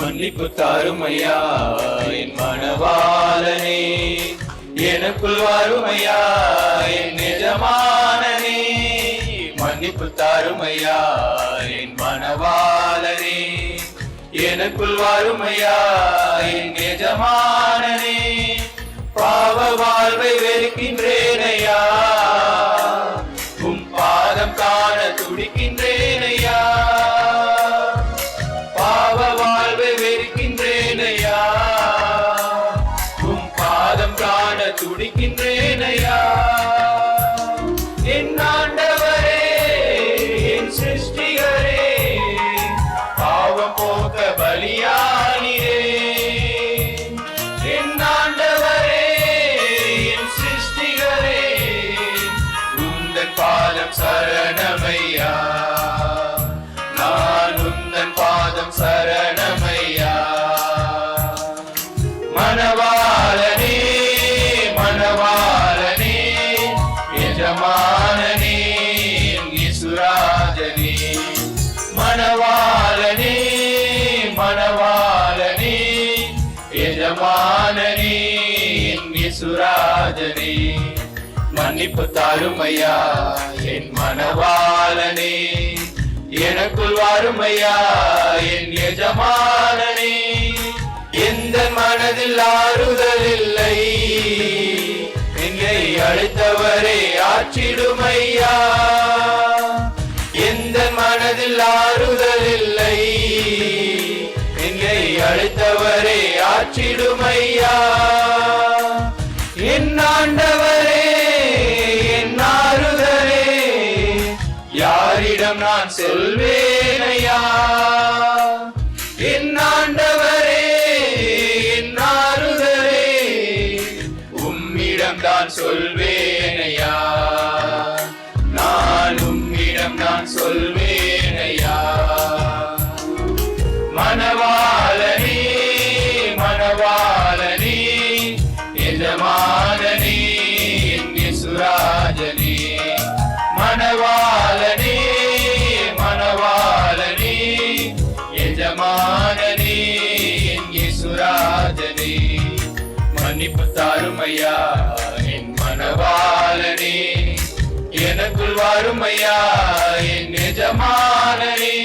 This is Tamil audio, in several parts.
மன்னிப்பு தாருமையா? என் மனவாளனே எனக்குள் வாருமையா? என் நிஜமானனே மன்னிப்பு தாருமையா? என் மனவாளனே எனக்குள் வாருமையா? என் நிஜமானனே பாவ வாழ்வை வெறுக்கின்றேனையா? என் இசுராஜனே மன்னிப்பு தாருமையா என் மனவாளனே எனக்குள் வாருமையா என் எஜமானனே. எந்த மனதில் ஆறுதல் இல்லை என்னை அழைத்தவரே ஆற்றிடுமையா. எந்த மனதில் ஆறுதல் இல்லை என்னை அழைத்தவரே ஆற்றிடுமையா. ஆண்டவரே என் ஆறுதலே. யாரிடம் நான் சொல்வேனையா என் ஆண்டவரே என் ஆறுதலே. உம்மிடம் தான் சொல்வே தாருமையா என் மனவாளனே. எனக்குள் வாருமையா என் எஜமானனே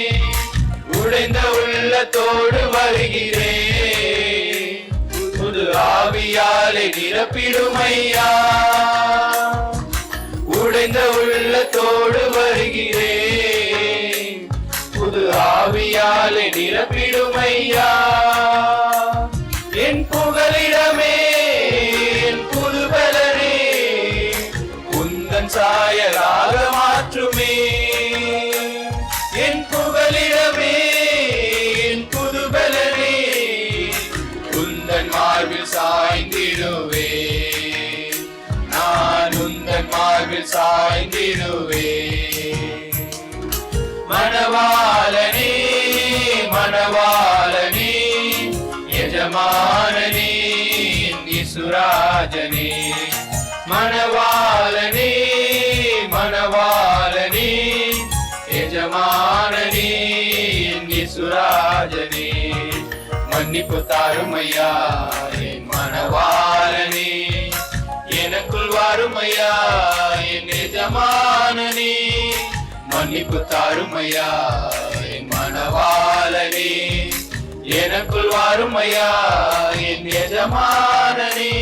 உடைந்த உள்ளத்தோடு வருகிறேன் புது ஆவியாலே நிரப்பிடுமையா. உடைந்த உள்ளத்தோடு வருகிறேன் புது ஆவியாலே நிரப்பிடுமையா. சாயலாக மாற்றுமே. என் புகலிடமே என் புதுபலனே உந்தன் மார்பில் சாய்ந்திடுவே. நான் உந்தன் மார்பில் சாய்ந்திடுவே. மணவாளனே மணவாளனே எஜமானனே இசுராஜனே. மணவாளனே எஜமானனே இசுராஜனே மன்னிப்பு தாருமையா என் மணவாளனே எனக்குள் வாருமையா என் எஜமானனே. மன்னிப்பு தாருமையா என் மணவாளனே எனக்குள் வாருமையா என் எஜமானனே.